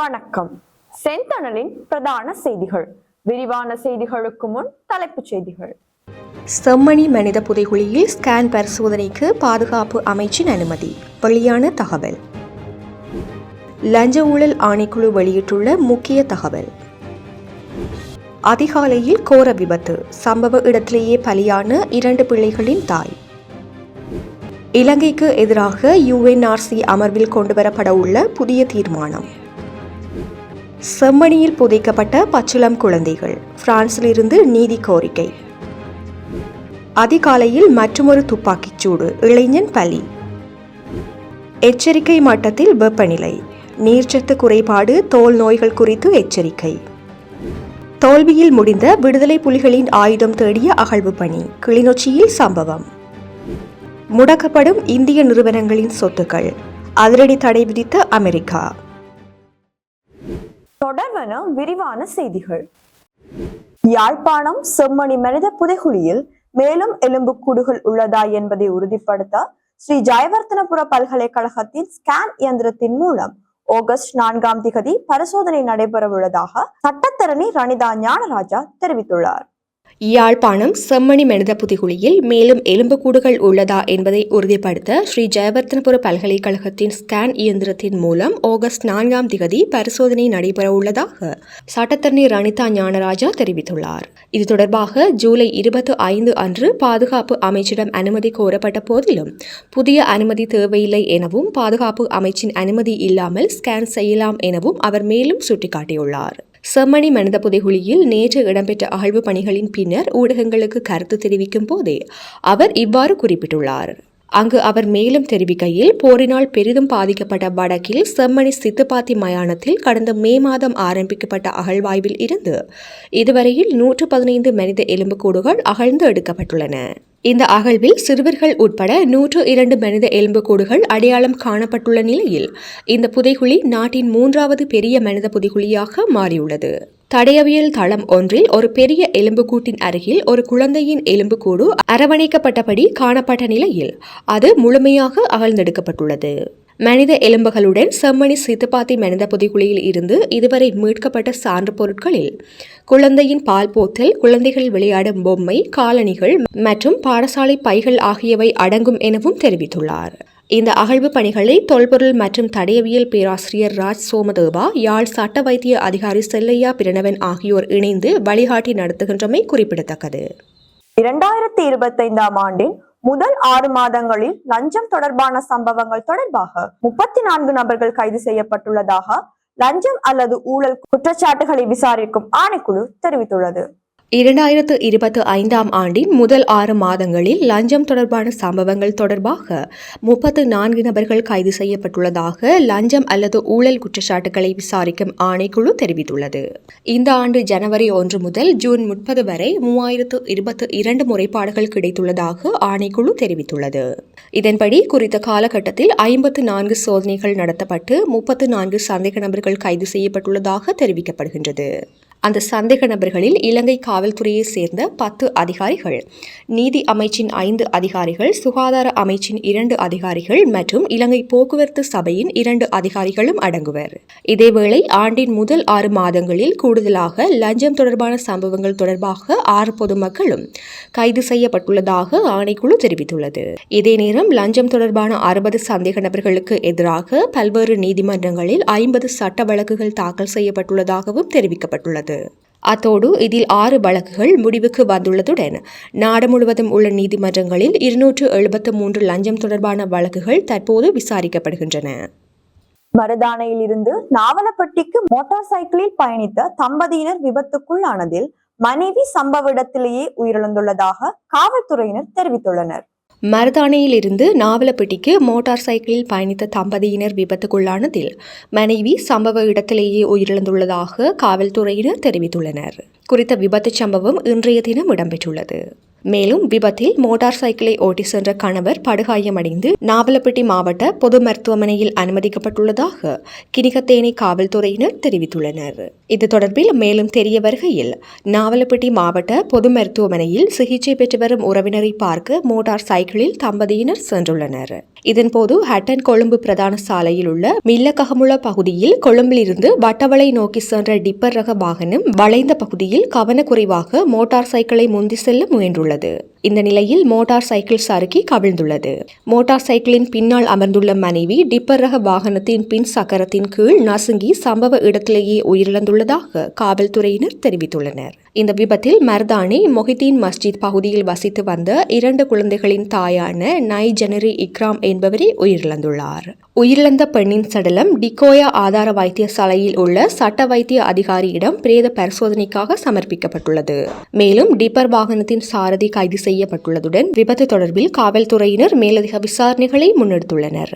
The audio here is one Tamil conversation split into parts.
வணக்கம். செந்தணலின் பிரதான செய்திகள். விரிவான செய்திகளுக்கு முன் தலைப்புச் செய்திகள். செம்மணி மனித புதைகுழியில் ஸ்கேன் பரிசோதனைக்கு பாதுகாப்பு அமைச்சின் அனுமதி. வெளியான தகவல். லஞ்ச ஊழல் ஆணைக்குழு வெளியிட்டுள்ள முக்கிய தகவல். அதிகாலையில் கோர விபத்து. சம்பவ இடத்திலேயே பலியான இரண்டு பிள்ளைகளின் தாய். இலங்கைக்கு எதிராக யுஎன்ஆர்சி அமர்வில் கொண்டுவரப்பட உள்ள புதிய தீர்மானம். செம்மணியில் புதைக்கப்பட்ட பச்சிளம் குழந்தைகள். பிரான்சிலிருந்து நீதி கோரிக்கை. அதிகாலையில் மற்றுமொரு துப்பாக்கிச் சூடு இளைஞன் பலி. எச்சரிக்கை மட்டத்தில் வெப்பநிலை. நீர்ச்சத்து குறைபாடு தோல் நோய்கள் குறித்து எச்சரிக்கை. தோல்வியில் முடிந்த விடுதலை புலிகளின் ஆயுதம் தேடிய அகழ்வு பணி கிளிநொச்சியில் சம்பவம். முடக்கப்படும் இந்திய நிறுவனங்களின் சொத்துக்கள். அதிரடி தடை விதித்த அமெரிக்கா. தொடர்வன விரிவான செய்திகள். யாழ்ப்பாணம் செம்மணி மனித புதைகுழியில் மேலும் எலும்புக்கூடுகள் உள்ளதா என்பதை உறுதிப்படுத்த ஸ்ரீ ஜெயவர்த்தனபுர பல்கலைக்கழகத்தின் ஸ்கேன் இயந்திரத்தின் மூலம் ஆகஸ்ட் நான்காம் திகதி பரிசோதனை நடைபெறவுள்ளதாக சட்டத்தரணி ரணிதா ஞானராஜா தெரிவித்துள்ளார். யாழ்ப்பாணம் செம்மணி மனித புதிகுழியில் மேலும் எலும்புக்கூடுகள் உள்ளதா என்பதை உறுதிப்படுத்த ஸ்ரீ ஜெயவர்த்தனபுர பல்கலைக்கழகத்தின் ஸ்கேன் இயந்திரத்தின் மூலம் ஆகஸ்ட் நான்காம் திகதி பரிசோதனை நடைபெறவுள்ளதாக சட்டத்தரணி ரணிதா ஞானராஜா தெரிவித்துள்ளார். இது தொடர்பாக ஜூலை இருபத்தி ஐந்து அன்று பாதுகாப்பு அமைச்சிடம் அனுமதி கோரப்பட்ட போதிலும் புதிய அனுமதி தேவையில்லை எனவும் பாதுகாப்பு அமைச்சின் அனுமதி இல்லாமல் ஸ்கேன் செய்யலாம் எனவும் அவர் மேலும் சுட்டிக்காட்டியுள்ளார். செம்மணி மனித புதைகுழியில் நேற்று இடம்பெற்ற ஆழ்வு பணிகளின் பின்னர் ஊடகங்களுக்கு கருத்து தெரிவிக்கும் போதே அவர் இவ்வாறு குறிப்பிட்டுள்ளார். அங்கு அவர் மேலும் தெரிவிக்கையில் போரினால் பெரிதும் பாதிக்கப்பட்ட வடக்கில் செம்மணி சித்துப்பாத்தி மயானத்தில் கடந்த மே மாதம் ஆரம்பிக்கப்பட்ட அகழ்வாய்வில் இருந்து இதுவரையில் நூற்று பதினைந்து மனித எலும்புக்கூடுகள் அகழ்ந்து எடுக்கப்பட்டுள்ளன. இந்த அகழ்வில் சிறுவர்கள் உட்பட நூற்று இரண்டு மனித எலும்புக்கூடுகள் அடையாளம் காணப்பட்டுள்ள நிலையில் இந்த புதைகுழி நாட்டின் மூன்றாவது பெரிய மனித புதைகுழியாக மாறியுள்ளது. தடயவியல் தளம் ஒன்றில் ஒரு பெரிய எலும்புக்கூட்டின் அருகில் ஒரு குழந்தையின் எலும்புக்கூடு அரவணைக்கப்பட்டபடி காணப்பட்ட நிலையில் அது முழுமையாக அகழ்ந்தெடுக்கப்பட்டுள்ளது. மனித எலும்புகளுடன் செம்மணி சித்துப்பாத்தி மனித புதைக்குழியில் இருந்து இதுவரை மீட்கப்பட்ட சான்று பொருட்களில் குழந்தையின் பால் போத்தல் குழந்தைகள் விளையாடும் பொம்மை காலணிகள் மற்றும் பாடசாலை பைகள் ஆகியவை அடங்கும் எனவும் தெரிவித்துள்ளார். இந்த அகழ்வு பணிகளை தொல்பொருள் மற்றும் தடயவியல் பேராசிரியர் ராஜ் சோமதேவா யாழ் சட்ட வைத்திய அதிகாரி செல்லையா பிரணவன் ஆகியோர் இணைந்து வழிகாட்டி நடத்துகின்றமை குறிப்பிடத்தக்கது. இரண்டாயிரத்தி இருபத்தைந்தாம் ஆண்டின் முதல் ஆறு மாதங்களில் லஞ்சம் தொடர்பான சம்பவங்கள் தொடர்பாக முப்பத்தி நான்கு நபர்கள் கைது செய்யப்பட்டுள்ளதாக லஞ்சம் அல்லது ஊழல் குற்றச்சாட்டுகளை விசாரிக்கும் ஆணைக்குழு தெரிவித்துள்ளது. இரண்டாயிரத்து இருபத்தி ஐந்தாம் ஆண்டின் முதல் ஆறு மாதங்களில் லஞ்சம் தொடர்பான சம்பவங்கள் தொடர்பாக முப்பத்து நான்கு நபர்கள் கைது செய்யப்பட்டுள்ளதாக லஞ்சம் அல்லது ஊழல் குற்றச்சாட்டுகளை விசாரிக்கும் ஆணைக்குழு தெரிவித்துள்ளது. இந்த ஆண்டு ஜனவரி ஒன்று முதல் ஜூன் முப்பது வரை மூவாயிரத்து இருபத்தி இரண்டு முறைப்பாடுகள் கிடைத்துள்ளதாக ஆணைக்குழு தெரிவித்துள்ளது. இதன்படி குறித்த காலகட்டத்தில் ஐம்பத்து நான்கு சோதனைகள் நடத்தப்பட்டு முப்பத்து நான்கு சந்தேக நபர்கள் கைது செய்யப்பட்டுள்ளதாக தெரிவிக்கப்படுகின்றது. அந்த சந்தேக நபர்களில் இலங்கை காவல்துறையை சேர்ந்த பத்து அதிகாரிகள் நீதி அமைச்சின் ஐந்து அதிகாரிகள் சுகாதார அமைச்சின் இரண்டு அதிகாரிகள் மற்றும் இலங்கை போக்குவரத்து சபையின் இரண்டு அதிகாரிகளும் அடங்குவர். இதேவேளை ஆண்டின் முதல் ஆறு மாதங்களில் கூடுதலாக லஞ்சம் தொடர்பான சம்பவங்கள் தொடர்பாக ஆறு பொதுமக்களும் கைது செய்யப்பட்டுள்ளதாக ஆணைக்குழு தெரிவித்துள்ளது. இதே நேரம் லஞ்சம் தொடர்பான அறுபது சந்தேக நபர்களுக்கு எதிராக பல்வேறு நீதிமன்றங்களில் ஐம்பது சட்ட வழக்குகள் தாக்கல் செய்யப்பட்டுள்ளதாகவும் தெரிவிக்கப்பட்டுள்ளது. அத்தோடு இதில் ஆறு வழக்குகள் முடிவுக்கு வந்துள்ளதுடன் நாடு முழுவதும் உள்ள நீதிமன்றங்களில் இருநூற்று எழுபத்து மூன்று லஞ்சம் தொடர்பான வழக்குகள் தற்போது விசாரிக்கப்படுகின்றன. மருதானையில் இருந்து நாவலப்பட்டிக்கு மோட்டார் சைக்கிளில் பயணித்த தம்பதியினர் விபத்துக்குள்ளானதில் மனைவி சம்பவ இடத்திலேயே உயிரிழந்துள்ளதாக காவல்துறையினர் தெரிவித்துள்ளனர். மருதானையிலிருந்து நாவலப்பட்டிக்கு மோட்டார் சைக்கிளில் பயணித்த தம்பதியினர் விபத்துக்குள்ளானதில் மனைவி சம்பவ இடத்திலேயே உயிரிழந்துள்ளதாக காவல்துறையினர் தெரிவித்துள்ளனர். குறித்த விபத்துச் சம்பவம் இன்றைய தினம் இடம்பெற்றுள்ளது. மேலும் விபத்தில் மோட்டார் சைக்கிளை ஓட்டி சென்ற கணவர் படுகாயமடைந்து நாவலப்பட்டி மாவட்ட பொது மருத்துவமனையில் அனுமதிக்கப்பட்டுள்ளதாக கினிகத்தேனி காவல்துறையினர் தெரிவித்துள்ளனர். இது தொடர்பில் மேலும் தெரிய வருகையில் நாவலப்பட்டி மாவட்ட பொது மருத்துவமனையில் சிகிச்சை பெற்று வரும் உறவினரை பார்க்க மோட்டார் சைக்கிளில் தம்பதியினர் சென்றுள்ளனர். இதன்போது ஹட்டன் கொழும்பு பிரதான சாலையில் உள்ள மில்லகமுள பகுதியில் கொழும்பிலிருந்து வட்டவளை நோக்கி சென்ற டிப்பர் ரக வாகனம் வளைந்த பகுதியில் கவனக்குறைவாக மோட்டார் சைக்கிளை முந்தி செல்ல முயன்றுள்ளது. இந்த நிலையில் மோட்டார் சைக்கிள் சறுக்கி கவிழ்ந்துள்ளது. மோட்டார் சைக்கிளின் பின்னால் அமர்ந்துள்ள மனைவி டிப்பர் ரக வாகனத்தின் பின் சக்கரத்தின் கீழ் நசுங்கி சம்பவ இடத்திலேயே உயிரிழந்துள்ளதாக காவல்துறையினர் தெரிவித்துள்ளனர். இந்த விபத்தில் மர்தானி மொஹிதீன் மஸ்ஜித் பகுதியில் வசித்து வந்த இரண்டு குழந்தைகளின் தாயான நை ஜெனரி இக்ராம் என்பவரே உயிரிழந்துள்ளார். உயிரிழந்த பெண்ணின் சடலம் டிகோயா ஆதார வைத்தியசாலையில் உள்ள சட்ட வைத்திய அதிகாரியிடம் பிரேத பரிசோதனைக்காக சமர்ப்பிக்கப்பட்டுள்ளது. மேலும் டிப்பர் வாகனத்தின் சாரதி கைது செய்யப்பட்டுள்ளதுடன் விபத்து தொடர்பில் காவல்துறையினர் மேலதிக விசாரணைகளை முன்னெடுத்துள்ளனர்.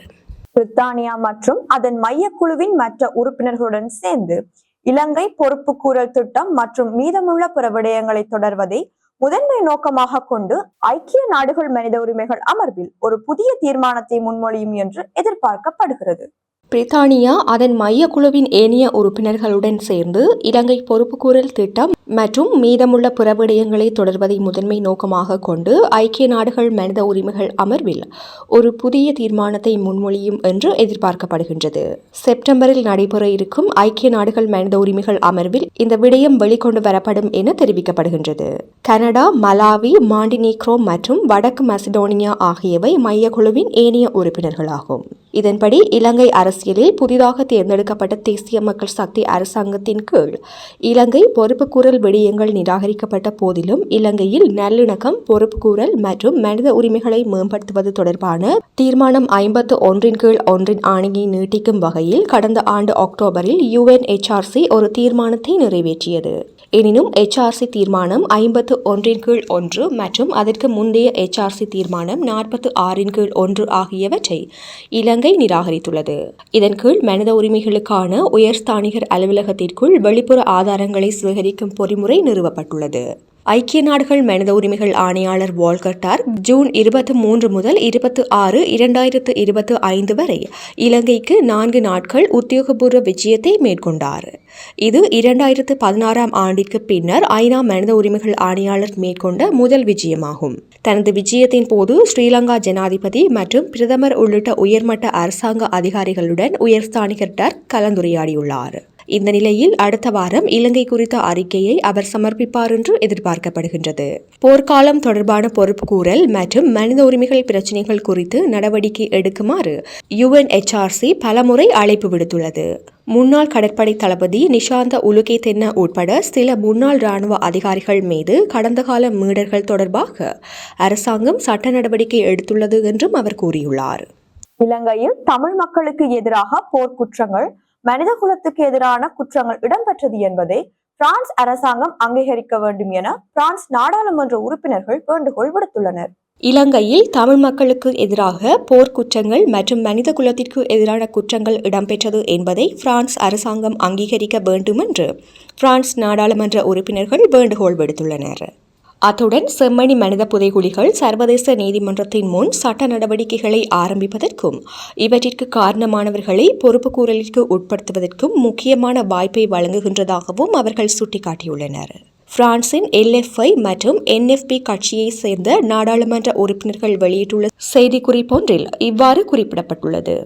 பிரித்தானியா மற்றும் அதன் மையக்குழுவின் மற்ற உறுப்பினர்களுடன் சேர்ந்து இலங்கை பொறுப்புக்கூறல் திட்டம் மற்றும் மீதமுள்ள பிற விடயங்களை தொடர்வதை முதன்மை நோக்கமாக கொண்டு ஐக்கிய நாடுகள் மனித உரிமைகள் அமர்வில் ஒரு புதிய தீர்மானத்தை முன்மொழியும் என்று எதிர்பார்க்கப்படுகிறது. பிரித்தானியா அதன் மையக்குழுவின் ஏனைய உறுப்பினர்களுடன் சேர்ந்து இலங்கை பொறுப்புக்கூறல் திட்டம் மற்றும் மீதமுள்ள பிற விடயங்களை தொடர்வதை முதன்மை நோக்கமாக கொண்டு ஐக்கிய நாடுகள் மனித உரிமைகள் அமர்வில் ஒரு புதிய தீர்மானத்தை முன்மொழியும் என்று எதிர்பார்க்கப்படுகின்றது. செப்டம்பரில் நடைபெற இருக்கும் ஐக்கிய நாடுகள் மனித உரிமைகள் அமர்வில் இந்த விடயம் வெளிக்கொண்டு வரப்படும் என தெரிவிக்கப்படுகின்றது. கனடா மலாவி மாண்டினீக்ரோ மற்றும் வடக்கு மசிடோனியா ஆகியவை மையக்குழுவின் ஏனைய உறுப்பினர்களாகும். இதன்படி இலங்கை அரசியலில் புதிதாக தேர்ந்தெடுக்கப்பட்ட தேசிய மக்கள் சக்தி அரசாங்கத்தின் கீழ் இலங்கை பொறுப்புக்கூறல் விடயங்கள் நிராகரிக்கப்பட்ட போதிலும் இலங்கையில் நல்லிணக்கம் பொறுப்புக்கூறல் மற்றும் மனித உரிமைகளை மேம்படுத்துவது தொடர்பான தீர்மானம் ஐம்பத்து ஒன்றின் கீழ் ஒன்றின் ஆணையை நீட்டிக்கும் வகையில் கடந்த ஆண்டு அக்டோபரில் யுஎன்ஹெச்ஆர்சி ஒரு தீர்மானத்தை நிறைவேற்றியது. எனினும் எச்ஆர்சி தீர்மானம் ஐம்பத்து ஒன்றின் கீழ் ஒன்று மற்றும் அதற்கு முந்தைய எச்ஆர்சி தீர்மானம் நாற்பத்து ஆறின் கீழ் ஒன்று ஆகியவற்றை இலங்கை நிராகரித்துள்ளது. இதன் கீழ் மனித உரிமைகளுக்கான உயர்ஸ்தானிகர் அலுவலகத்திற்குள் வெளிப்புற ஆதாரங்களை சேகரிக்கும் பொறிமுறை நிறுவப்பட்டுள்ளது. ஐக்கிய நாடுகள் மனித உரிமைகள் ஆணையாளர் வால்கட்டார் ஜூன் இருபத்தி மூன்று முதல் இருபத்தி ஆறு இரண்டாயிரத்து இருபத்தி ஐந்து வரை இலங்கைக்கு நான்கு நாட்கள் உத்தியோகபூர்வ விஜயத்தை மேற்கொண்டார். இது இரண்டாயிரத்து பதினாறாம் ஆண்டிற்கு பின்னர் ஐநா மனித உரிமைகள் ஆணையாளர் மேற்கொண்ட முதல் விஜயமாகும். தனது விஜயத்தின் போது ஸ்ரீலங்கா ஜனாதிபதி மற்றும் பிரதமர் உள்ளிட்ட உயர்மட்ட அரசாங்க அதிகாரிகளுடன் உயர்ஸ்தானிகர் டர்க் கலந்துரையாடியுள்ளார். இந்த நிலையில் அடுத்த வாரம் இலங்கை குறித்த அறிக்கையை அவர் சமர்ப்பிப்பார் என்று எதிர்பார்க்கப்படுகின்றது. போர்க்காலம் தொடர்பான பொறுப்புக்கூறல் மற்றும் மனித உரிமைகள் பிரச்சினைகள் குறித்து நடவடிக்கை எடுக்குமாறு யுஎன்ஹெச்ஆர்சி பலமுறை அழைப்பு விடுத்துள்ளது. முன்னாள் கடற்படை தளபதி நிஷாந்த உலுகே தென்ன உட்பட சில முன்னாள் ராணுவ அதிகாரிகள் மீது கடந்த கால மீடர்கள் தொடர்பாக அரசாங்கம் சட்ட நடவடிக்கை எடுத்துள்ளது என்றும் அவர் கூறியுள்ளார். இலங்கையில் தமிழ் மக்களுக்கு எதிராக போர்க்குற்றங்கள் மனித குலத்துக்கு எதிரான குற்றங்கள் இடம்பெற்றது என்பதை பிரான்ஸ் அரசாங்கம் அங்கீகரிக்க வேண்டும் என பிரான்ஸ் நாடாளுமன்ற உறுப்பினர்கள் வேண்டுகோள் விடுத்துள்ளனர். இலங்கையில் தமிழ் மக்களுக்கு எதிராக போர்க்குற்றங்கள் மற்றும் மனித குலத்திற்கு எதிரான குற்றங்கள் இடம்பெற்றது என்பதை பிரான்ஸ் அரசாங்கம் அங்கீகரிக்க வேண்டும் என்று பிரான்ஸ் நாடாளுமன்ற உறுப்பினர்கள் வேண்டுகோள் விடுத்துள்ளனர். அத்துடன் செம்மணி மனித புதைகுழிகள் சர்வதேச நீதிமன்றத்தின் முன் சட்ட நடவடிக்கைகளை ஆரம்பிப்பதற்கும் இவற்றிற்கு காரணமானவர்களை பொறுப்புக்கூறலிற்கு உட்படுத்துவதற்கும் முக்கியமான வாய்ப்பை வழங்குகின்றதாகவும் அவர்கள் சுட்டிக்காட்டியுள்ளனர். பிரான்சின் எல்எஃப்ஐ மற்றும் என்எஃப்பி கட்சியை சேர்ந்த நாடாளுமன்ற உறுப்பினர்கள் வெளியிட்டுள்ள செய்திக்குறிப்பொன்றில் இவ்வாறு குறிப்பிடப்பட்டுள்ளது.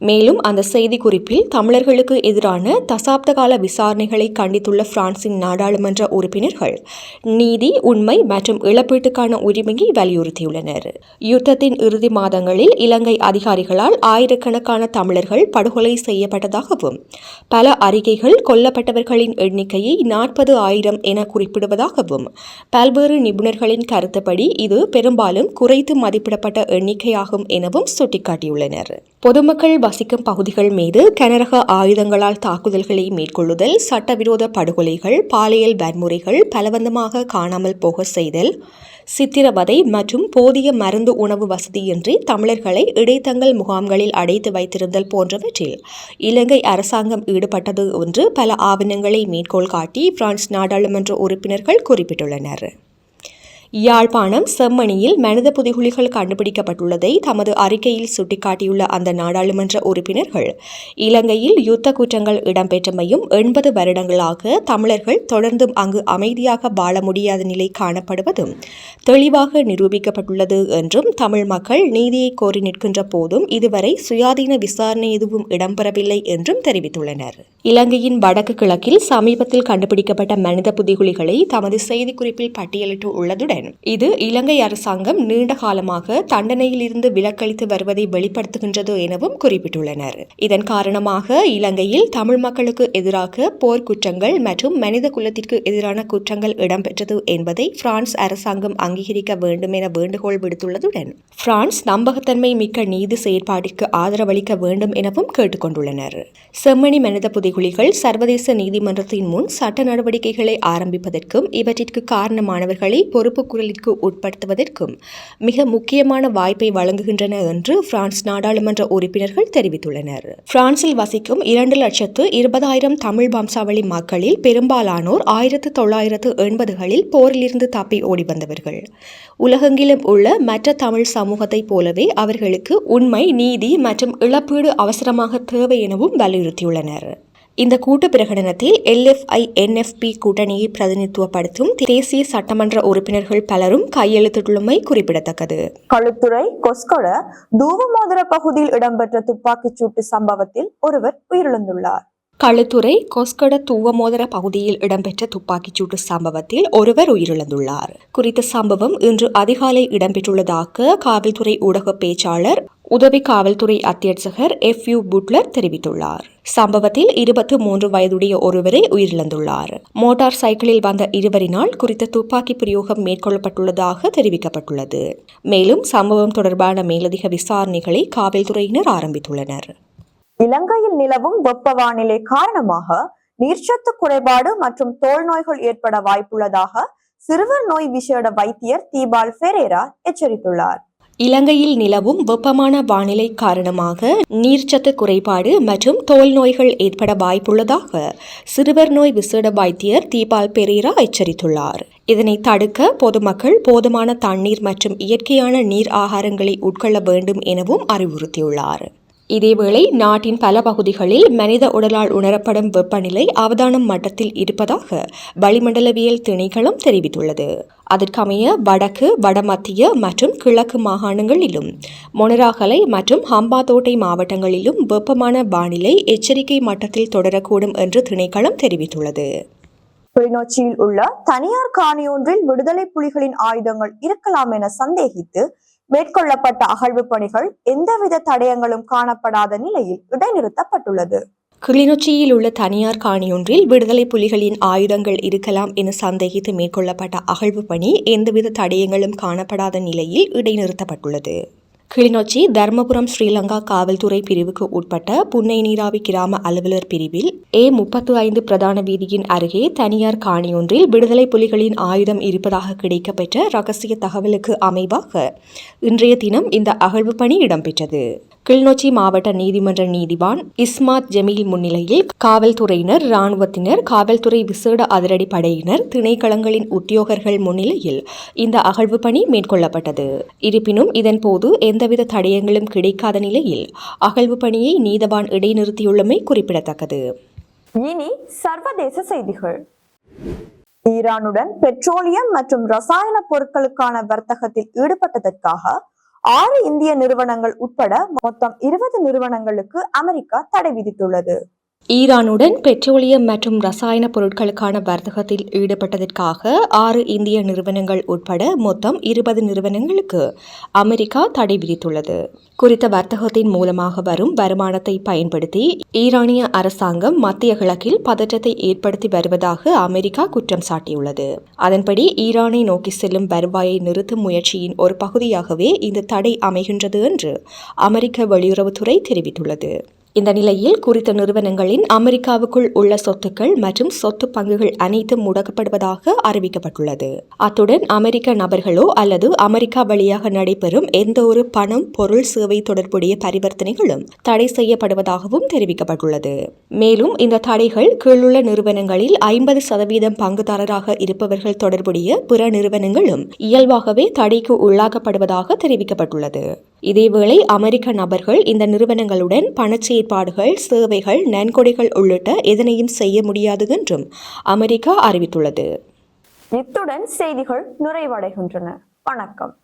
மேலும் அந்த செய்திக்குறிப்பில் தமிழர்களுக்கு எதிரான தசாப்த கால விசாரணைகளை கண்டித்துள்ள பிரான்சின் நாடாளுமன்ற உறுப்பினர்கள் நீதி உண்மை மற்றும் இழப்பீட்டுக்கான உரிமையை வலியுறுத்தியுள்ளனர். யுத்தத்தின் இறுதி மாதங்களில் இலங்கை அதிகாரிகளால் ஆயிரக்கணக்கான தமிழர்கள் படுகொலை செய்யப்பட்டதாகவும் பல அறிக்கைகள் கொல்லப்பட்டவர்களின் எண்ணிக்கையை நாற்பது ஆயிரம் என குறிப்பிடுவதாகவும் பல்வேறு நிபுணர்களின் கருத்துப்படி இது பெரும்பாலும் குறைத்து மதிப்பிடப்பட்ட எண்ணிக்கையாகும் எனவும் சுட்டிக்காட்டியுள்ளனர். பொதுமக்கள் வசிக்கும் பகுதிகள் மீது கனரக ஆயுதங்களால் தாக்குதல்களை மேற்கொள்ளுதல் சட்டவிரோத படுகொலைகள் பாலியல் வன்முறைகள் பலவந்தமாக காணாமல் போக செய்தல் சித்திரவதை மற்றும் போதிய மருந்து உணவு வசதியின்றி தமிழர்களை இடைத்தங்கல் முகாம்களில் அடைத்து வைத்திருந்தல் போன்றவற்றில் இலங்கை அரசாங்கம் ஈடுபட்டது என்று பல ஆவணங்களை மேற்கோள் காட்டி பிரான்ஸ் நாடாளுமன்ற உறுப்பினர்கள் குறிப்பிட்டுள்ளனர். யாழ்ப்பாணம் செம்மணியில் மனித புதைகுழிகள் கண்டுபிடிக்கப்பட்டுள்ளதை தமது அறிக்கையில் சுட்டிக்காட்டியுள்ள அந்த நாடாளுமன்ற உறுப்பினர்கள் இலங்கையில் யுத்த குற்றங்கள் இடம்பெற்றமையும் எண்பது வருடங்களாக தமிழர்கள் தொடர்ந்தும் அங்கு அமைதியாக வாழ முடியாத நிலை காணப்படுவதும் தெளிவாக நிரூபிக்கப்பட்டுள்ளது என்றும் தமிழ் மக்கள் நீதியை கோரி நிற்கின்ற போதும் இதுவரை சுயாதீன விசாரணை எதுவும் இடம்பெறவில்லை என்றும் தெரிவித்துள்ளனர். இலங்கையின் வடக்கு கிழக்கில் சமீபத்தில் கண்டுபிடிக்கப்பட்ட மனித புதைகுழிகளை தமது செய்திக்குறிப்பில் பட்டியலிட்டு உள்ளதுடன் இது இலங்கை அரசாங்கம் நீண்ட காலமாக தண்டனையிலிருந்து விலக்களித்து வருவதை வெளிப்படுத்துகின்றது எனவும் குறிப்பிட்டுள்ளனர். இதன் காரணமாக இலங்கையில் தமிழ் மக்களுக்கு எதிராக போர்க்குற்றங்கள் மற்றும் மனித குலத்திற்கு எதிரான குற்றங்கள் இடம்பெற்றது என்பதை பிரான்ஸ் அரசாங்கம் அங்கீகரிக்க வேண்டும் என வேண்டுகோள் விடுத்துள்ளதுடன் பிரான்ஸ் நம்பகத்தன்மை மிக்க நீதி செயற்பாட்டிற்கு ஆதரவளிக்க வேண்டும் எனவும் கேட்டுக்கொண்டுள்ளனர். செம்மணி மனித புதைகுலிகள் சர்வதேச நீதிமன்றத்தின் முன் சட்ட நடவடிக்கைகளை ஆரம்பிப்பதற்கும் இவற்றிற்கு காரணமானவர்களை பொறுப்பு குரலிற்கு உட்படுத்துவதற்கும் மிக முக்கியமான வாய்ப்பை வழங்குகின்றன என்று பிரான்ஸ் நாடாளுமன்ற உறுப்பினர்கள் தெரிவித்துள்ளனர். பிரான்சில் வசிக்கும் இரண்டு லட்சத்து இருபதாயிரம் தமிழ் வம்சாவளி மக்களில் பெரும்பாலானோர் ஆயிரத்து தொள்ளாயிரத்து எண்பதுகளில் போரிலிருந்து தப்பி ஓடி வந்தவர்கள் உலகெங்கிலும் உள்ள மற்ற தமிழ் சமூகத்தைப் போலவே அவர்களுக்கு உண்மை நீதி மற்றும் இழப்பீடு அவசரமாக தேவை எனவும் வலியுறுத்தியுள்ளனர். இந்த கூட்டு பிரகடனத்தில் எல்எஃப்ஐ என்எஃப்பி கூட்டணியை பிரதிநிதித்துவப்படுத்தும் தேசிய சட்டமன்ற உறுப்பினர்கள் பலரும் கையெழுத்திட்டுள்ளமை குறிப்பிடத்தக்கது. களுத்துறை கொஸ்கொட தூவமோதர பகுதியில் இடம்பெற்ற துப்பாக்கிச் சூட்டு சம்பவத்தில் ஒருவர் உயிரிழந்துள்ளார். களுத்துறை கொஸ்கட தூவமோதர பகுதியில் இடம்பெற்ற துப்பாக்கிச்சூட்டு சம்பவத்தில் ஒருவர் உயிரிழந்துள்ளார் குறித்த சம்பவம் இன்று அதிகாலை இடம்பெற்றுள்ளதாக காவல்துறை ஊடக பேச்சாளர் உதவி காவல்துறை அத்தியட்சகர் எஃப் யூ புட்லர் தெரிவித்துள்ளார் சம்பவத்தில் இருபத்து மூன்று வயதுடைய ஒருவரை உயிரிழந்துள்ளார் மோட்டார் சைக்கிளில் வந்த இருவரினால் குறித்த துப்பாக்கி பிரயோகம் மேற்கொள்ளப்பட்டுள்ளதாக தெரிவிக்கப்பட்டுள்ளது மேலும் சம்பவம் தொடர்பான மேலதிக விசாரணைகளை காவல்துறையினர் ஆரம்பித்துள்ளனர் இலங்கையில் நிலவும் வெப்ப வானிலை காரணமாக நீர்ச்சத்து குறைபாடு மற்றும் தோல் நோய்கள் ஏற்பட வாய்ப்புள்ளதாக சிறுவர் நோய் விசேட வைத்தியர் தீபால் ஃபெரேரா எச்சரித்துள்ளார். இலங்கையில் நிலவும் வெப்பமான வானிலை காரணமாக நீர்ச்சத்து குறைபாடு மற்றும் தோல் நோய்கள் ஏற்பட வாய்ப்புள்ளதாக சிறுவர் நோய் விசேட வைத்தியர் தீபால் பெரேரா எச்சரித்துள்ளார். இதனை தடுக்க பொதுமக்கள் போதுமான தண்ணீர் மற்றும் இயற்கையான நீர் ஆகாரங்களை உட்கொள்ள வேண்டும் எனவும் அறிவுறுத்தியுள்ளார். இதேவேளை நாட்டின் பல பகுதிகளில் மனித உடலால் உணரப்படும் வெப்பநிலை அவதானம் மட்டத்தில் இருப்பதாக வளிமண்டலவியல் திணைக்களம் தெரிவித்துள்ளது. அதற்கமைய வடக்கு வடமத்திய மற்றும் கிழக்கு மாகாணங்களிலும் மொனராகலை மற்றும் ஹம்பாதோட்டை மாவட்டங்களிலும் வெப்பமான வானிலை எச்சரிக்கை மட்டத்தில் தொடரக்கூடும் என்று திணைக்களம் தெரிவித்துள்ளது. கிளிநொச்சியில் உள்ள தனியார் காணியொன்றில் விடுதலை புலிகளின் ஆயுதங்கள் இருக்கலாம் என சந்தேகித்து மேற்கொள்ளப்பட்ட அகழ்வு பணிகள் எந்தவித தடயங்களும் காணப்படாத நிலையில் இடைநிறுத்தப்பட்டுள்ளது. கிளிநொச்சியில் உள்ள தனியார் காணியொன்றில் விடுதலை புலிகளின் ஆயுதங்கள் இருக்கலாம் என சந்தேகித்து மேற்கொள்ளப்பட்ட அகழ்வு பணி எந்தவித தடயங்களும் காணப்படாத நிலையில் இடைநிறுத்தப்பட்டுள்ளது. கிளிநொச்சி தர்மபுரம் ஸ்ரீலங்கா காவல்துறை பிரிவுக்கு உட்பட்ட புன்னை நீராவி கிராம அலுவலர் பிரிவில் ஏ முப்பத்து ஐந்து பிரதான வீதியின் அருகே தனியார் காணியொன்றில் விடுதலை புலிகளின் ஆயுதம் இருப்பதாக கிடைக்கப்பெற்ற ரகசிய தகவலுக்கு அமைவாக இன்றைய தினம் இந்த அகழ்வு பணி இடம்பெற்றது. கிளிநொச்சி மாவட்ட நீதிமன்ற நீதிவான் இஸ்மாத் ஜமீல் முன்னிலையில் காவல்துறையினர் இராணுவத்தினர் காவல்துறை விசேட அதிரடி படையினர் திணைக்களங்களின் உத்தியோகர்கள் முன்னிலையில் இந்த அகழ்வு பணி மேற்கொள்ளப்பட்டது. இருப்பினும் இதன்போது எந்தவித தடயங்களும் கிடைக்காத நிலையில் அகழ்வு பணியை நீதவான் இடைநிறுத்தியுள்ளமை குறிப்பிடத்தக்கது. இனி சர்வதேச செய்திகள். ஈரானுடன் பெட்ரோலியம் மற்றும் ரசாயன பொருட்களுக்கான வர்த்தகத்தில் ஈடுபட்டதற்காக ஆறு இந்திய நிறுவனங்கள் உட்பட மொத்தம் இருபது நிறுவனங்களுக்கு அமெரிக்கா தடை விதித்துள்ளது. ஈரானுடன் பெட்ரோலியம் மற்றும் ரசாயன பொருட்களுக்கான வர்த்தகத்தில் ஈடுபட்டதற்காக ஆறு இந்திய நிறுவனங்கள் உட்பட மொத்தம் இருபது நிறுவனங்களுக்கு அமெரிக்கா தடை விதித்துள்ளது. குறித்த வர்த்தகத்தின் மூலமாக வரும் வருமானத்தை பயன்படுத்தி ஈரானிய அரசாங்கம் மத்திய கிழக்கில் பதற்றத்தை ஏற்படுத்தி வருவதாக அமெரிக்கா குற்றம் சாட்டியுள்ளது. அதன்படி ஈரானை நோக்கி செல்லும் வருவாயை நிறுத்தும் முயற்சியின் ஒரு பகுதியாகவே இந்த தடை அமைகின்றது என்று அமெரிக்க வெளியுறவுத்துறை தெரிவித்துள்ளது. இந்த நிலையில் குறித்த நிறுவனங்களின் அமெரிக்காவுக்குள் உள்ள சொத்துக்கள் மற்றும் சொத்து பங்குகள் அனைத்தும் முடக்கப்படுவதாக அறிவிக்கப்பட்டுள்ளது. அத்துடன் அமெரிக்க நபர்களோ அல்லது அமெரிக்கா வழியாக நடைபெறும் எந்த ஒரு பணம் பொருள் சேவை தொடர்புடைய பரிவர்த்தனைகளும் தடை செய்யப்படுவதாகவும் தெரிவிக்கப்பட்டுள்ளது. மேலும் இந்த தடைகள் கீழுள்ள நிறுவனங்களில் ஐம்பது சதவீதம் பங்குதாரராக இருப்பவர்கள் தொடர்புடைய பிற நிறுவனங்களும் இயல்பாகவே தடைக்கு உள்ளாக்கப்படுவதாக தெரிவிக்கப்பட்டுள்ளது. இதேவேளை அமெரிக்க நபர்கள் இந்த நிறுவனங்களுடன் பணச்செயற்பாடுகள் சேவைகள் நன்கொடைகள் உள்ளிட்ட எதனையும் செய்ய முடியாது என்றும் அமெரிக்கா அறிவித்துள்ளது. இத்துடன் செய்திகள் நிறைவடைகின்றன. வணக்கம்.